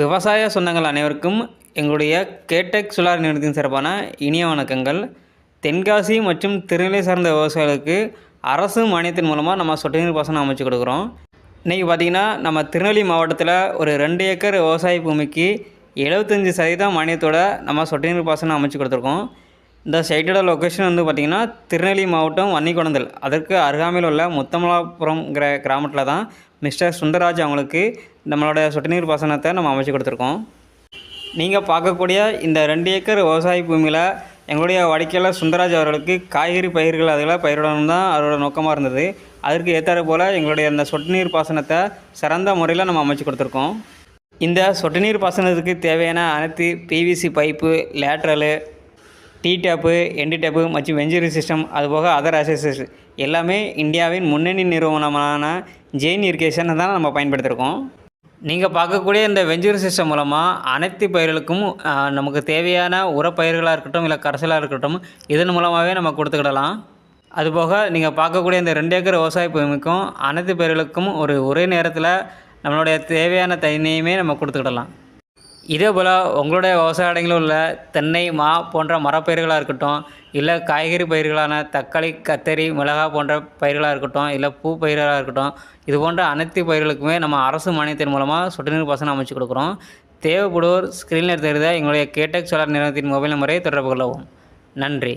விவசாய சொந்தங்கள் அனைவருக்கும் எங்களுடைய கேடெக் சுழார் நிறுவனத்தின் சிறப்பான இனிய வணக்கங்கள். தென்காசி மற்றும் திருநெல்வேலி சார்ந்த விவசாயிகளுக்கு அரசு மானியத்தின் மூலமாக நம்ம சொட்டு நீர் பாசனம் அமைச்சு கொடுக்குறோம். இன்றைக்கி பார்த்திங்கன்னா நம்ம திருநெல்வேலி மாவட்டத்தில் ஒரு ரெண்டு ஏக்கர் விவசாய பூமிக்கு எழுபத்தஞ்சி சதவீதம் மானியத்தோட நம்ம சொட்டு நீர் பாசனம் அமைச்சு கொடுத்துருக்கோம். இந்த சைட்டோட லொக்கேஷன் வந்து பார்த்திங்கன்னா திருநெல்வேலி மாவட்டம் வன்னிக்குணந்தல் அதற்கு அருகாமையில் உள்ள முத்தமலாபுரம்ங்கிற கிராமத்தில் தான் மிஸ்டர் சுந்தரராஜ் அவங்களுக்கு நம்மளோட சொட்டு நீர் பாசனத்தை நம்ம அமைச்சு கொடுத்துருக்கோம். நீங்கள் பார்க்கக்கூடிய இந்த ரெண்டு ஏக்கர் விவசாய பூமியில் எங்களுடைய வடிக்கையில் சுந்தரராஜ் அவர்களுக்கு காய்கறி பயிர்கள் அதெல்லாம் பயிரிடணும் தான் அவரோட நோக்கமாக இருந்தது. அதற்கு ஏற்றாறு போல் எங்களுடைய இந்த சொட்டு நீர் பாசனத்தை சிறந்த முறையில் நம்ம அமைச்சு கொடுத்துருக்கோம். இந்த சொட்டு நீர் பாசனத்துக்கு தேவையான அனைத்து PVC pipe lateral T tape என்டி டேப்பு மற்றும் வெஞ்சரி சிஸ்டம் அதுபோக அதர் அசஸஸ் எல்லாமே இந்தியாவின் முன்னணி நிறுவனமான ஜெயின் இரிகேஷனை தான் நம்ம பயன்படுத்தியிருக்கோம் நீங்கள் பார்க்கக்கூடிய இந்த வெஞ்சரி சிஸ்டம் மூலமாக அனைத்து பயிர்களுக்கும் நமக்கு தேவையான உரப்பயிர்களாக இருக்கட்டும் இல்லை கரைசலாக இருக்கட்டும் இதன் மூலமாகவே நம்ம கொடுத்துக்கிடலாம். அதுபோக நீங்கள் பார்க்கக்கூடிய இந்த ரெண்டு ஏக்கர் விவசாய பூமிக்கும் அனைத்து பயிர்களுக்கும் ஒரு ஒரே நேரத்தில் நம்மளுடைய தேவையான தண்ணியுமே நம்ம கொடுத்துக்கிடலாம். இதே போல் உங்களுடைய விவசாய இடங்களில் உள்ள தென்னை மா போன்ற மரப்பயிர்களாக இருக்கட்டும் இல்லை காய்கறி பயிர்களான தக்காளி கத்தரி மிளகாய் போன்ற பயிர்களாக இருக்கட்டும் இல்லை பூ பயிர்களாக இருக்கட்டும் இது போன்ற அனைத்து பயிர்களுக்குமே நம்ம அரசு மானியத்தின் மூலமாக சொட்டு நீர் பாசனம் அமைச்சு கொடுக்குறோம். தேவைப்படுவோர் ஸ்க்ரீனில் தெரிந்த எங்களுடைய கேடெக் சோலார் நிறுவனத்தின் மொபைல் நம்பரை தொடர்பு கொள்ளவும். நன்றி.